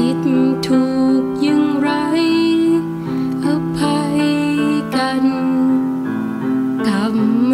ผิดถูกยังไรอภัยกันกร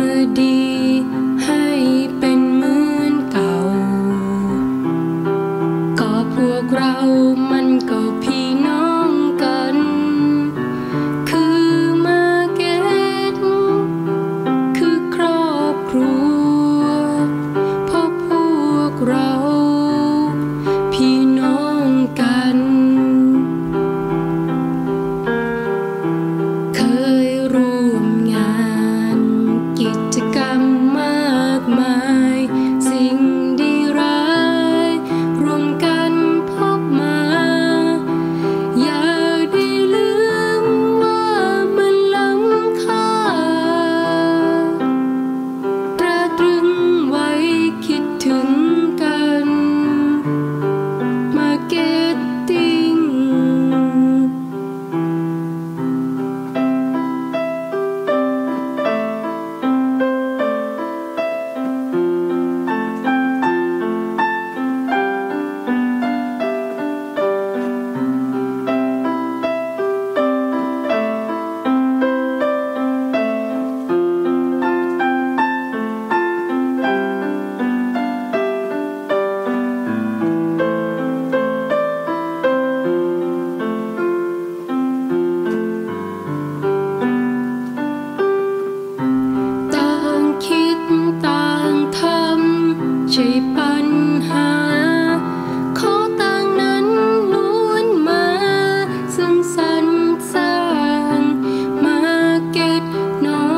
ใช่ปัญหา ข้อต่างนั้นล้วนมาซึ่งสรรสร้างมาเก็ตน้อย